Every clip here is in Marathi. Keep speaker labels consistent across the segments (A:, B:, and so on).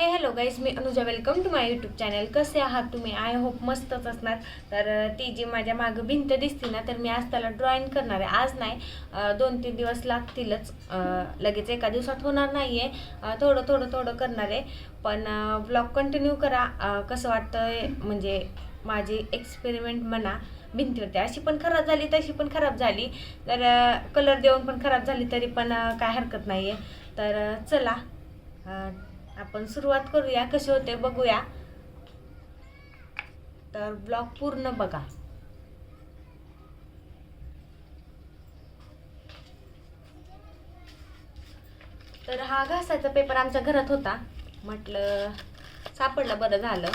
A: हे hello guys me Anuja. Welcome to my YouTube channel कसे आहात तुम्ही? आय होप मस्तच असणार. तर ती जी माझ्या मागं भिंत दिसते ना तर मी आज त्याला ड्रॉईंग करणार आहे. आज नाही दोन तीन दिवस लागतीलच. लगेच एका दिवसात होणार नाही आहे थोडं थोडं थोडं करणार आहे. पण ब्लॉग कंटिन्यू करा. कसं वाटतं म्हणजे माझी एक्सपेरिमेंट म्हणा भिंतीवरती. अशी पण खराब झाली तशी पण खराब झाली. तर कलर देऊन पण खराब झाली तरी पण काय हरकत नाही आहे तर चला. आपण सुरुवात करूया. कसे होते बघूया. तर ब्लॉक पूर्ण बघा. तर हा घासाचा पेपर आमच्या घरात होता. म्हटलं सापडला बरं झालं.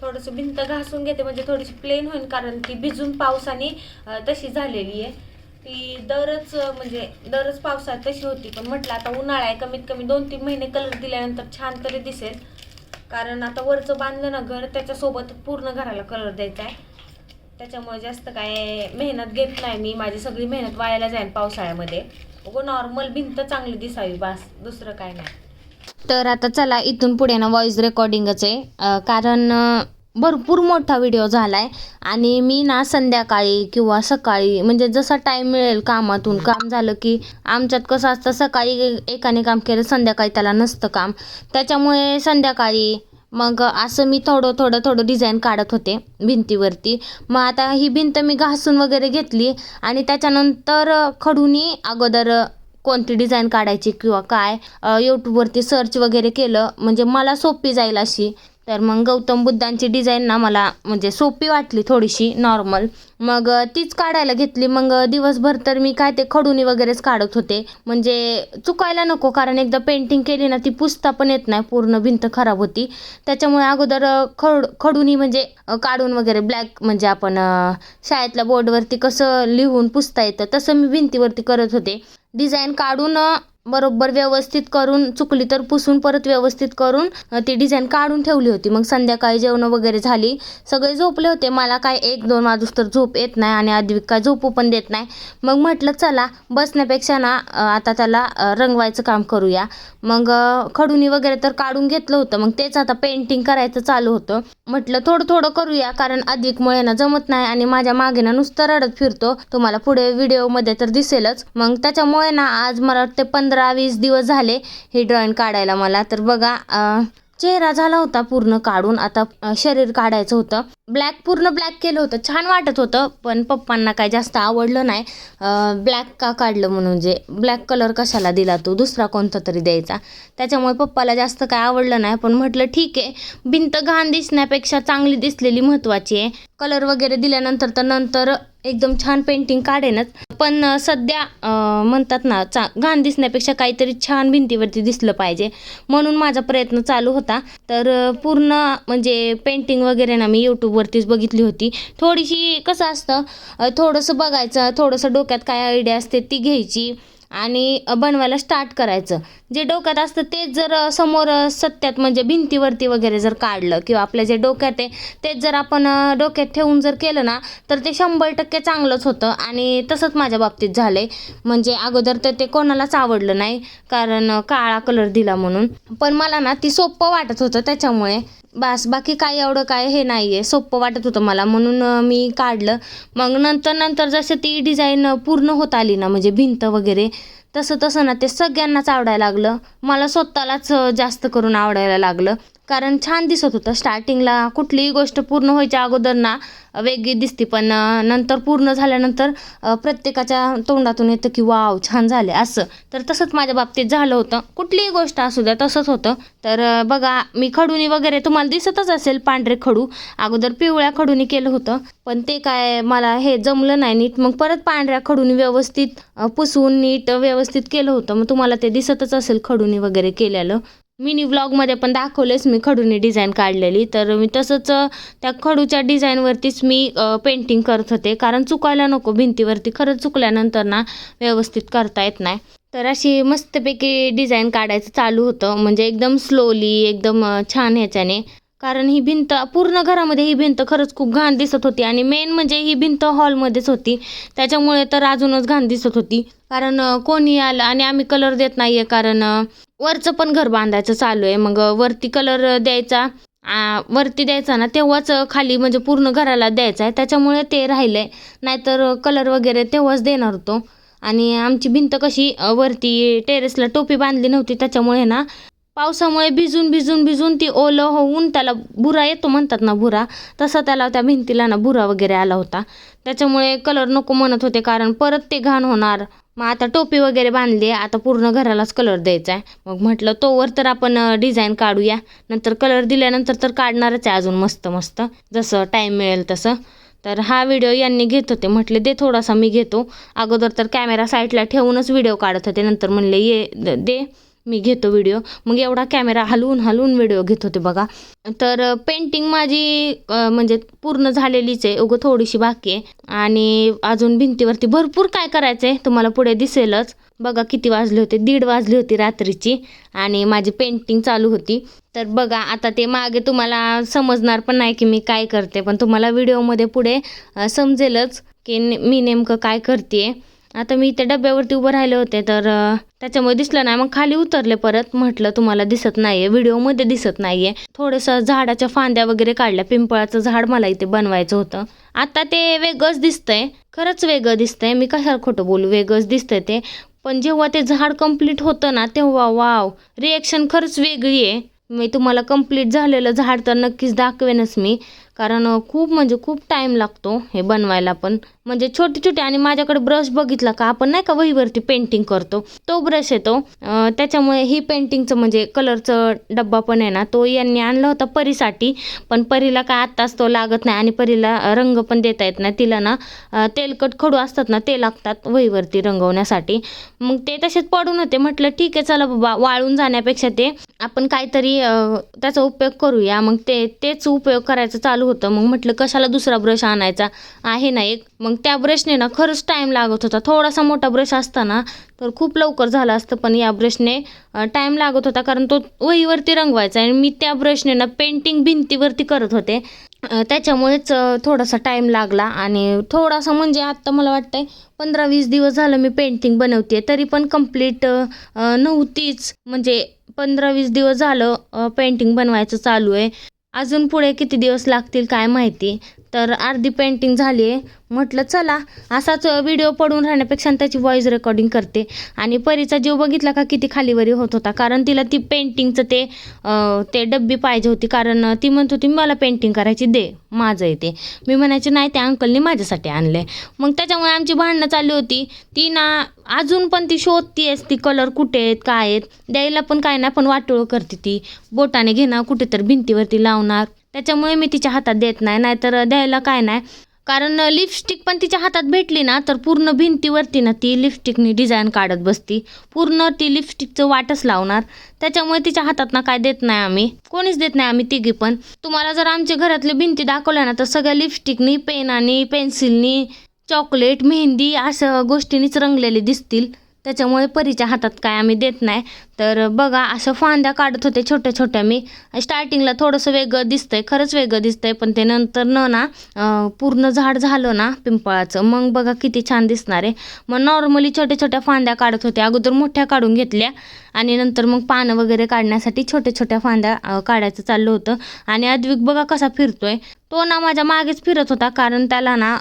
A: थोडंसं भिंत घासून घेते म्हणजे थोडीशी प्लेन होईल कारण ती भिजून पावसाने तशी झालेली आहे. ती दरच म्हणजे दरच पावसात तशी होती. पण म्हटलं आता उन्हाळा आहे कमीत कमी दोन तीन महिने कलर दिल्यानंतर छान तरी दिसेल. कारण आता वरचं बांधलं ना घर त्याच्यासोबत पूर्ण घराला कलर द्यायचा आहे. त्याच्यामुळे जास्त काय मेहनत घेत नाही मी. माझी सगळी मेहनत वायाला जाईल पावसाळ्यामध्ये. उगं नॉर्मल भिंत चांगली दिसावी बास. दुसरं काय नाही.
B: तर आता चला इथून पुढे ना व्हॉइस रेकॉर्डिंगच आहे. कारण भरपूर मोठा व्हिडिओ झाला आहे आणि मी ना संध्याकाळी किंवा सकाळी म्हणजे जसा टाईम मिळेल कामातून काम झालं की आमच्यात कसं असतं सकाळी एकाने काम केलं संध्याकाळी त्याला नसतं काम. त्याच्यामुळे संध्याकाळी मग असं मी थोडं थोडं थोडं डिझाईन काढत होते भिंतीवरती. मग आता ही भिंत मी घासून वगैरे घेतली आणि त्याच्यानंतर खडूनी अगोदर कोणती डिझाईन काढायची किंवा काय यूट्यूबवरती सर्च वगैरे केलं. म्हणजे मला सोपी जाईल अशी. तर मग गौतम बुद्धांची डिझाईन ना मला म्हणजे सोपी वाटली थोडीशी नॉर्मल मग तीच काढायला घेतली. मग दिवसभर तर मी काय ते खडूनी वगैरेच काढत होते. म्हणजे चुकायला नको कारण एकदा पेंटिंग केली ना ती पुसता पण येत नाही. पूर्ण भिंत खराब होती. त्याच्यामुळे अगोदर खड खडूनी म्हणजे काढून वगैरे ब्लॅक म्हणजे आपण शाळेतल्या बोर्डवरती कसं लिहून पुसता येतं तसं मी भिंतीवरती करत होते. डिझाईन काढून बरोबर व्यवस्थित करून चुकली तर पुसून परत व्यवस्थित करून ती डिझाईन काढून ठेवली होती. मग संध्याकाळी जेवणं वगैरे झाली. सगळे झोपले होते. मला काय एक दोन वाजूस तर झोप येत नाही आणि अधिक काय झोपू पण देत नाही. मग म्हटलं चला बसण्यापेक्षा ना आता त्याला रंगवायचं काम करूया. मग खडुनी खडूनी वगैरे तर काढून घेतलं होतं. मग तेच आता पेंटिंग करायचं चालू होतं. म्हटलं थोडं थोडं करूया कारण अधिकमुळे ना जमत नाही आणि माझ्या मागे ना नुसतं रडत फिरतो. तुम्हाला पुढे व्हिडिओमध्ये तर दिसेलच. मग त्याच्यामुळे ना आज मला वाटते पंधरा वीस दिवस झाले हे ड्रॉईंग काढायला मला. तर बघा चेहरा झाला होता पूर्ण काढून. आता शरीर काढायचं होतं. ब्लॅक पूर्ण ब्लॅक केलं होतं. छान वाटत होतं पण पप्पांना काय जास्त आवडलं नाही. ब्लॅक का काढलं म्हणून जे ब्लॅक कलर कशाला दिला तो? दुसरा कोणता तरी द्यायचा. त्याच्यामुळे पप्पाला जास्त काय आवडलं नाही पण म्हटलं ठीक आहे. भिंत घाण दिसण्यापेक्षा चांगली दिसलेली महत्त्वाची आहे. कलर वगैरे दिल्यानंतर तर नंतर एकदम छान पेंटिंग काढेनच. पण सध्या म्हणतात ना चा घाण दिसण्यापेक्षा काहीतरी छान भिंतीवरती दिसलं पाहिजे. म्हणून माझा प्रयत्न चालू होता. तर पूर्ण म्हणजे पेंटिंग वगैरे ना मी यूट्यूबवरतीच बघितली होती. थोडीशी कसं असतं थोडंसं बघायचं थोडंसं डोक्यात काय आयडिया असते ती घ्यायची. आणि बनवायला स्टार्ट करायचं. जे डोक्यात असतं तेच जर समोर सत्यात म्हणजे भिंतीवरती वगैरे जर काढलं किंवा आपल्या जे डोक्यात आहे तेच जर आपण डोक्यात ठेवून जर केलं ना तर ते शंभर टक्के चांगलंच होतं. आणि तसंच माझ्या बाबतीत झालं आहे म्हणजे अगोदर तर ते कोणालाच आवडलं नाही कारण काळा कलर दिला म्हणून. पण मला ना ती सोपं वाटत होतं त्याच्यामुळे. बास बाकी काही एवढं काय हे नाही आहे सोपं वाटत होतं मला. म्हणून मी काढलं. मग नंतर नंतर जसं ती डिझाईन पूर्ण होत आली ना म्हणजे भिंत वगैरे तसं तसं ना ते सगळ्यांनाच आवडायला लागलं. मला स्वतःलाच जास्त करून आवडायला लागलं. कारण छान दिसत होतं. स्टार्टिंगला कुठलीही गोष्ट पूर्ण व्हायच्या अगोदर ना वेगळी दिसते पण नंतर पूर्ण झाल्यानंतर प्रत्येकाच्या तोंडातून येतं की वाव छान झाले. असं. तर तसंच माझ्या बाबतीत झालं होतं. कुठलीही गोष्ट असू द्या तसंच होतं. तर बघा मी खडूनी वगैरे तुम्हाला दिसतच असेल पांढरे खडू. अगोदर पिवळ्या खडूनी केलं होतं पण ते काय मला हे जमलं नाही नीट. मग परत पांढऱ्या खडूनी व्यवस्थित पुसवून नीट व्यवस्थित केलं होतं. मग तुम्हाला ते दिसतच असेल खडूनी वगैरे केलेलं. मिनी व्लॉगमध्ये पण दाखवलेच मी खडूने डिझाईन काढलेली. तर मी तसंच त्या खडूच्या डिझाईनवरतीच मी पेंटिंग करत होते. कारण चुकायला नको भिंतीवरती खरंच चुकल्यानंतर ना व्यवस्थित करता येत नाही. तर अशी मस्तपैकी डिझाईन काढायचं चालू होतं. म्हणजे एकदम स्लोली एकदम छान ह्याच्याने. कारण ही भिंत पूर्ण घरामध्ये ही भिंत खरंच खूप घाण दिसत होती. आणि मेन म्हणजे ही भिंत हॉलमध्येच होती. त्याच्यामुळे तर अजूनच घाण दिसत होती. कारण कोणी आलं आणि आम्ही कलर देत नाही आहे कारण वरचं पण घर बांधायचं चालू आहे. मग वरती कलर द्यायचा वरती द्यायचा ना तेव्हाच खाली म्हणजे पूर्ण घराला द्यायचा आहे. त्याच्यामुळे ते राहिलं आहे नाहीतर कलर वगैरे तेव्हाच देणार होतो. आणि आमची भिंत कशी वरती टेरेसला टोपी बांधली नव्हती त्याच्यामुळे ना पावसामुळे भिजून भिजून भिजून ती ओलं होऊन त्याला बुरा येतो म्हणतात ना बुरा तसा त्याला त्या भिंतीला ना बुरा वगैरे आला होता. त्याच्यामुळे कलर नको म्हणत होते कारण परत ते घाण होणार. मग आता टोपी वगैरे बांधली आहे आता पूर्ण घरालाच कलर द्यायचा आहे. मग म्हटलं तोवर तर आपण डिझाईन काढूया. नंतर कलर दिल्यानंतर तर काढणारच आहे अजून मस्त मस्त. जसं टाईम मिळेल तसं. तर हा व्हिडिओ यांनी घेत होते. म्हटले दे थोडासा मी घेतो. अगोदर तर कॅमेरा साईडला ठेवूनच व्हिडिओ काढत होते. नंतर म्हणले ये द- दे. मी घेतो व्हिडिओ मग एवढा कॅमेरा हलवून हलवून व्हिडिओ घेत होते बघा. तर पेंटिंग माझी म्हणजे पूर्ण झालेलीच आहे. उगं थोडीशी बाकी आहे. आणि अजून भिंतीवरती भरपूर काय करायचं आहे तुम्हाला पुढे दिसेलच. बघा किती वाजले होते. दीड वाजली होती रात्रीची. आणि माझी पेंटिंग चालू होती. तर बघा आता ते मागे तुम्हाला समजणार पण नाही की मी काय करते. पण तुम्हाला व्हिडिओमध्ये पुढे समजेलच की ने- मी नेमकं काय करते आता मी त्या डब्यावरती उभं राहिले होते तर त्याच्यामुळे दिसलं नाही. मग खाली उतरले परत म्हटलं तुम्हाला दिसत नाही आहे व्हिडिओमध्ये दिसत नाही आहे थोडंसं झाडाच्या फांद्या वगैरे काढल्या पिंपळाचं झाड मला इथे बनवायचं होतं. आता ते वेगळंच दिसतंय. खरंच वेगळं दिसतंय. मी कशाला खोटं बोलू? वेगळंच दिसतंय ते. पण जेव्हा ते झाड कंप्लीट होतं ना तेव्हा वाव! रिॲक्शन खरंच वेगळी आहे. मी तुम्हाला कंप्लीट झालेलं झाड तर नक्कीच दाखवेनच मी. कारण खूप म्हणजे खूप टाईम लागतो हे बनवायला पण. म्हणजे छोटे छोटे आणि माझ्याकडे ब्रश बघितला का आपण नाही का वहीवरती पेंटिंग करतो. तो ब्रश येतो. त्याच्यामुळे ही पेंटिंगचं म्हणजे कलरचं डब्बा पण आहे ना तो यांनी आणला होता परीसाठी. पण परीला काय आत्ताच तो लागत नाही आणि परीला रंग पण देता येत नाही. तिला ना तेलकट खडू असतात ना ते लागतात वहीवरती रंगवण्यासाठी. मग ते तसेच पडून होते. म्हटलं ठीक आहे चला बाबा वाळून जाण्यापेक्षा ते आपण काहीतरी त्याचा उपयोग करूया. मग ते तेच उपयोग करायचं चालू होतं. मग म्हटलं कशाला दुसरा ब्रश आणायचा? आहे ना एक. मग त्या ब्रशने ना खरंच टाईम लागत होता. थोडासा मोठा ब्रश असता ना तर खूप लवकर झालं असतं पण या ब्रशने टाईम लागत होता. कारण तो वहीवरती रंगवायचा आणि मी त्या ब्रशने ना पेंटिंग भिंतीवरती करत होते. त्याच्यामुळेच थोडासा टाईम लागला आणि थोडासा म्हणजे आत्ता मला वाटतंय पंधरा वीस दिवस झालं मी पेंटिंग बनवते तरी पण कंप्लीट नव्हतीच. म्हणजे पंधरा वीस दिवस झालं पेंटिंग बनवायचं चालू आहे. अजून पुढे किती दिवस लागतील काय माहिती? तर अर्धी पेंटिंग झाली आहे. म्हटलं चला असाच व्हिडिओ पडून राहण्यापेक्षा त्याची व्हॉईस रेकॉर्डिंग करते. आणि परीचा जीव बघितला का किती खालीवरी होत होता. कारण तिला ती पेंटिंगचं ते ते डब्बी पाहिजे होती. कारण ती म्हणत होती मला पेंटिंग करायची दे माझं आहे ते. मी म्हणायचे नाही त्या अंकलनी माझ्यासाठी आणलं मग त्याच्यामुळे आमची भांडणं चालली होती. ती ना अजून पण ती शोधतीयच ती कलर कुठे आहेत काय आहेत. द्यायला पण काय नाही पण वाटोळ करते ती. बोटाने घेणार कुठेतरी भिंतीवरती लावणार. त्याच्यामुळे मी तिच्या हातात देत नाही नाहीतर द्यायला काय नाही. कारण लिपस्टिक पण तिच्या हातात भेटली ना तर पूर्ण भिंतीवरती ना ती लिपस्टिकनी डिझाईन काढत बसती. पूर्ण ती लिपस्टिकचं वाटच लावणार. त्याच्यामुळे तिच्या हातात ना काय देत नाही आम्ही. कोणीच देत नाही आम्ही तिघी पण. तुम्हाला जर आमच्या घरातली भिंती दाखवल्या ना तर सगळ्या लिपस्टिकनी पेनानी पेन्सिलनी चॉकलेट मेहंदी अशा गोष्टींनीच रंगलेले दिसतील. त्याच्यामुळे परीच्या हातात काय आम्ही देत नाही. तर बघा असं फांद्या काढत होते छोट्या छोट्या मी. स्टार्टिंगला थोडंसं वेगळं दिसतंय खरंच वेगळं दिसतंय पण ते नंतर न ना पूर्ण झाड झालं ना पिंपळाचं. मग बघा किती छान दिसणार आहे. मग नॉर्मली छोट्या छोट्या फांद्या काढत होते. अगोदर मोठ्या काढून घेतल्या आणि नंतर मग पानं वगैरे काढण्यासाठी छोट्या छोट्या फांद्या काढायचं चाललं होतं. आणि अद्विक बघा कसा फिरतोय. तो ना माझ्या मागेच फिरत होता कारण त्याला ना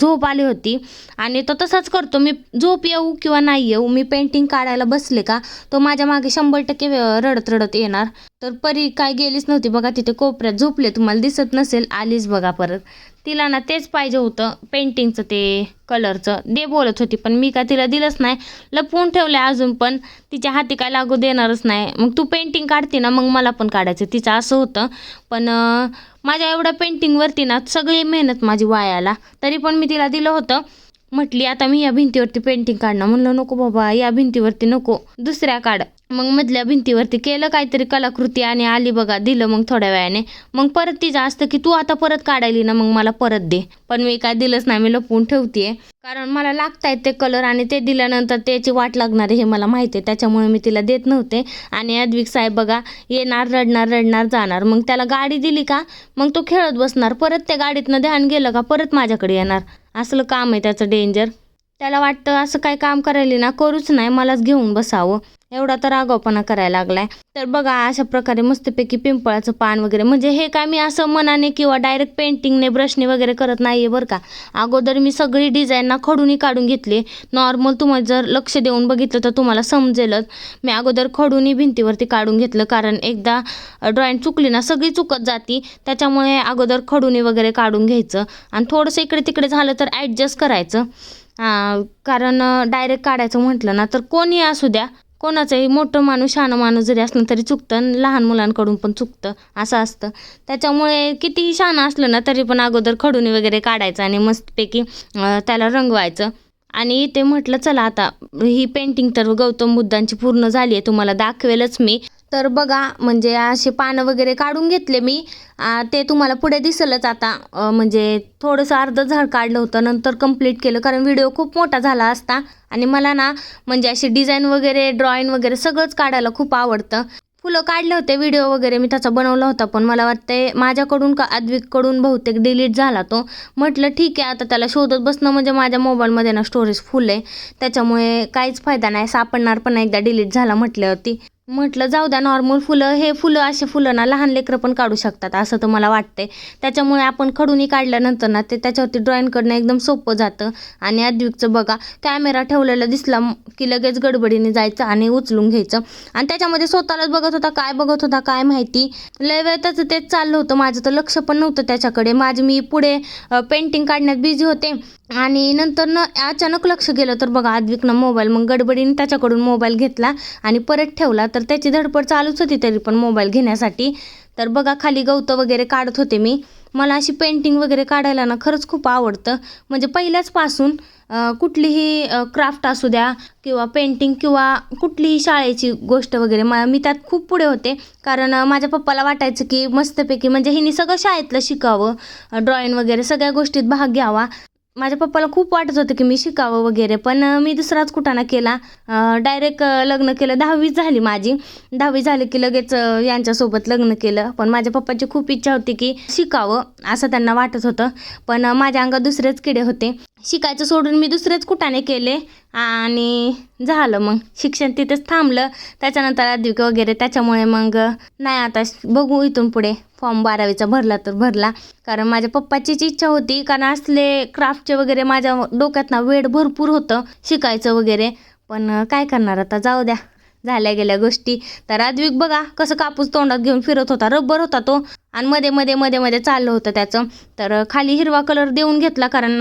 B: झोप आली होती. आणि तो तसाच करतो मी झोप येऊ किंवा नाही येऊ मी पेंटिंग काढायला बसले का तो माझ्या मागे शंभर टक्के रडत रडत येणार. तर परी काय गेलीच नव्हती बघा तिथे कोपऱ्यात झोपले तुम्हाला दिसत नसेल आलीच बघा परत. तिला ना तेच पाहिजे होतं पेंटिंगचं ते कलरचं दे बोलत होती पण मी काय तिला दिलंच नाही. लपवून ठेवलं अजून पण. तिच्या हाती काय लागू देणारच नाही. मग तू पेंटिंग काढते ना मग मला पण काढायचं. तिचं असं होतं. पण माझ्या एवढ्या पेंटिंगवरती ना सगळी मेहनत माझी वायाला. तरी पण मी तिला दिलं होतं. म्हटली आता मी या भिंतीवरती पेंटिंग काढणार. म्हणलं नको बाबा या भिंतीवरती नको दुसऱ्या काढ. मग मधल्या भिंतीवरती केलं काहीतरी कलाकृती आणि आली बघा दिलं मग थोड्या वेळाने. मग परत तिचं असतं की तू आता परत काढायली ना मग मला परत दे. पण मी काय दिलंच नाही मी लपवून ठेवतेय. कारण मला लागतायत ते कलर आणि ते दिल्यानंतर त्याची वाट लागणार आहे हे मला माहिती आहे. त्याच्यामुळे मी तिला देत नव्हते. आणि अद्विक साहेब बघा येणार रडणार रडणार जाणार. मग त्याला गाडी दिली का? मग तो खेळत बसणार. परत त्या गाडीतनं ध्यान गेलं का? परत माझ्याकडे येणार. असलं काम आहे त्याचं डेंजर त्याला वाटतं असं काय काम करायला ना करूच नाही मलाच घेऊन बसावं. एवढा तर आगावपणा करायला लागलाय. तर बघा अशा प्रकारे मस्तपैकी पिंपळाचं पान वगैरे म्हणजे हे काय मी असं मनाने किंवा डायरेक्ट पेंटिंगने ब्रशने वगैरे करत नाहीये बरं का. अगोदर मी सगळी डिझाईन ना खडूनी काढून घेतली. नॉर्मल तुम्हाला जर लक्ष देऊन बघितलं तर तुम्हाला समजेलच. मी अगोदर खडूनी भिंतीवरती काढून घेतलं कारण एकदा ड्रॉईंग चुकली ना सगळी चुकत जाती. त्याच्यामुळे अगोदर खडूनी वगैरे काढून घ्यायचं. आणि थोडंसं इकडे तिकडे झालं तर ॲडजस्ट करायचं. कारण डायरेक्ट काढायचं म्हटलं ना तर कोणी असू द्या. कोणाचंही मोठं माणूस शहाणं माणूस जरी असलं तरी चुकतं आणि लहान मुलांकडून पण चुकतं असं असतं. त्याच्यामुळे कितीही शहाणं असलं ना तरी पण अगोदर खडून वगैरे काढायचं आणि मस्तपैकी त्याला रंगवायचं. आणि ते म्हटलं चला आता ही पेंटिंग तर गौतम बुद्धांची पूर्ण झाली आहे तुम्हाला दाखवेलच मी. तर बघा म्हणजे असे पानं वगैरे काढून घेतले मी. ते तुम्हाला पुढे दिसलंच आता. म्हणजे थोडंसं अर्ध झाड काढलं होतं नंतर कंप्लीट केलं कारण व्हिडिओ खूप मोठा झाला असता. आणि मला ना म्हणजे अशी डिझाईन वगैरे ड्रॉइंग वगैरे सगळंच काढायला खूप आवडतं. फुलं काढले होते व्हिडिओ वगैरे मी त्याचा बनवला होता पण मला वाटते माझ्याकडून का अद्विककडून बहुतेक डिलीट झाला तो. म्हटलं ठीक आहे आता त्याला शोधत बसणं म्हणजे माझ्या मोबाईलमध्ये ना स्टोरेज फुल आहे. त्याच्यामुळे काहीच फायदा नाही सापडणार पण एकदा डिलीट झाला म्हटल्यावरती. म्हटलं जाऊ द्या नॉर्मल फुलं हे फुलं असे फुलं ना लहान लेकरं पण काढू शकतात असं तर मला वाटतंय. त्याच्यामुळे आपण खडूनही काढल्यानंतर ना ते त्याच्यावरती ड्रॉईंग करणं एकदम सोपं जातं. आणि अद्विकचं बघा कॅमेरा ठेवलेला दिसला की लगेच गडबडीने जायचं आणि उचलून घ्यायचं. आणि त्याच्यामध्ये स्वतःलाच बघत होता काय बघत होता काय माहिती. लय वेळ त्याचं तेच चाललं होतं. माझं तर लक्ष पण नव्हतं त्याच्याकडे. माझी मी पुढे पेंटिंग काढण्यात बिझी होते. आणि नंतर न अचानक लक्ष गेलं तर बघा आद्विकनं मोबाईल मग गडबडीने त्याच्याकडून मोबाईल घेतला आणि परत ठेवला. तर त्याची धडपड चालूच होती तरी पण मोबाईल घेण्यासाठी. तर बघा खाली गवतं वगैरे काढत होते मी. मला अशी पेंटिंग वगैरे काढायला ना खरंच खूप आवडतं. म्हणजे पहिल्याचपासून कुठलीही क्राफ्ट असू द्या किंवा पेंटिंग किंवा कुठलीही शाळेची गोष्ट वगैरे मा मी त्यात खूप पुढे होते. कारण माझ्या पप्पाला वाटायचं की मस्तपैकी म्हणजे हिने सगळं शाळेतलं शिकावं. ड्रॉईंग वगैरे सगळ्या गोष्टीत भाग घ्यावा. माझ्या पप्पाला खूप वाटत होतं की मी शिकावं वगैरे पण मी दुसराच कुठाना केला. डायरेक्ट लग्न केलं. दहावीच झाली माझी. दहावी झाली की लगेच यांच्यासोबत लग्न केलं. पण माझ्या पप्पाची खूप इच्छा होती की शिकावं असं त्यांना वाटत होतं. पण माझ्या अंगात दुसरेच किडे होते. शिकायचं सोडून मी दुसरेच कुठाने केले. आणि झालं मग. शिक्षण तिथेच थांबलं. त्याच्यानंतर अधिक वगैरे त्याच्यामुळे मग नाही आता बघू इथून पुढे. फॉर्म बारावीचा भरला तर भरला. कारण माझ्या पप्पाचीच इच्छा होती. कारण असले क्राफ्टचे वगैरे माझ्या डोक्यात ना वेळ भरपूर होतं शिकायचं वगैरे. पण काय करणार आता? जाऊ द्या. झाल्या गेल्या गोष्टी. तर अद्विक बघा कसं कापूस तोंडात घेऊन फिरत होता. रब्बर होता तो. आणि मध्ये मध्ये मध्ये मध्ये चाललं होतं त्याचं. तर खाली हिरवा कलर देऊन घेतला. कारण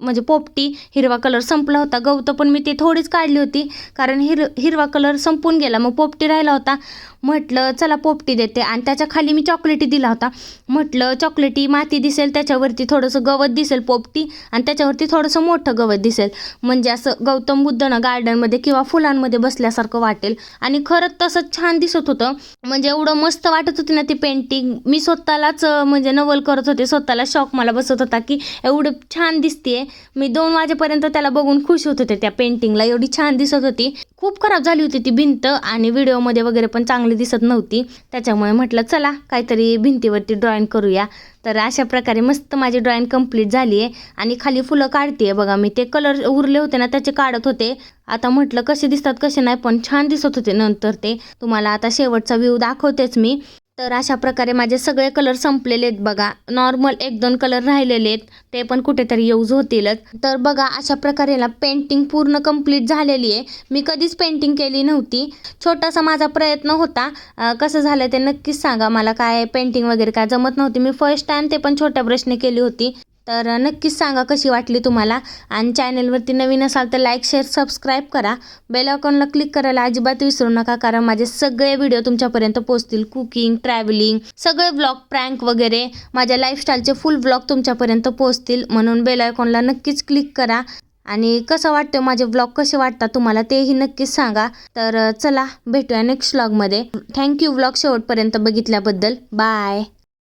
B: म्हणजे पोपटी हिरवा कलर संपला होता. गवतं पण मी ती थोडीच काढली होती. कारण हिर हिरवा कलर संपून गेला. मग पोपटी राहिला होता. म्हटलं चला पोपटी देते. आणि त्याच्याखाली मी चॉकलेटी दिला होता. म्हटलं चॉकलेटी माती दिसेल त्याच्यावरती थोडंसं गवत दिसेल पोपटी आणि त्याच्यावरती थोडंसं मोठं गवत दिसेल. म्हणजे असं गौतम बुद्ध ना गार्डनमध्ये किंवा फुलांमध्ये बसल्यासारखं वाटेल. आणि खरंच तसंच छान दिसत होतं. म्हणजे एवढं मस्त वाटत होती ना ती पेंटिंग मी स्वतःलाच म्हणजे नवल करत होते. स्वतःला शॉक मला बसत होता की एवढं छान दिसते मी दोन वाजेपर्यंत त्याला बघून खुश होत होते. त्या पेंटिंगला एवढी छान दिसत होती. खूप खराब झाली होती ती भिंत आणि व्हिडिओमध्ये वगैरे पण चांगली दिसत नव्हती. त्याच्यामुळे म्हटलं चला काहीतरी भिंतीवरती ड्रॉइंग करूया. तर अशा प्रकारे मस्त माझी ड्रॉइंग कंप्लीट झाली आहे आणि खाली फुलं काढते बघा मी ते कलर उरले होते ना त्याचे काढत होते. आता म्हटलं कसे दिसतात कसे नाही पण छान दिसत होते नंतर ते. तुम्हाला आता शेवटचा व्ह्यू दाखवतेच मी. तर अशा प्रकारे माझे सगळे कलर संपलेले आहेत बघा. नॉर्मल एक दोन कलर राहिलेले आहेत. ते पण कुठेतरी यूज होतीलच. तर बघा अशा प्रकारे ना पेंटिंग पूर्ण कंप्लीट झालेली आहे. मी कधीच पेंटिंग केली नव्हती. छोटासा माझा प्रयत्न होता. कसं झालं ते नक्कीच सांगा. मला काय पेंटिंग वगैरे काय जमत नव्हती. मी फर्स्ट टाइम ते पण छोट्या ब्रशने केली होती. तर नक्कीच सांगा कशी वाटली तुम्हाला. आणि चॅनलवरती नवीन असाल तर लाईक शेअर सबस्क्राईब करा. बेल आयकॉनला क्लिक करायला अजिबात विसरू नका कारण माझे सगळे व्हिडिओ तुमच्यापर्यंत पोहोचतील. कुकिंग ट्रॅव्हलिंग सगळे ब्लॉग प्रँक वगैरे माझ्या लाईफस्टाईलचे फुल ब्लॉग तुमच्यापर्यंत पोहोचतील. म्हणून बेल आयकॉनला नक्कीच क्लिक करा. आणि कसं वाटतं माझे व्लॉग कसे वाटतात तुम्हाला तेही नक्कीच सांगा. तर चला भेटूया नेक्स्ट ब्लॉगमध्ये थँक्यू व्लॉग शेवटपर्यंत बघितल्याबद्दल. बाय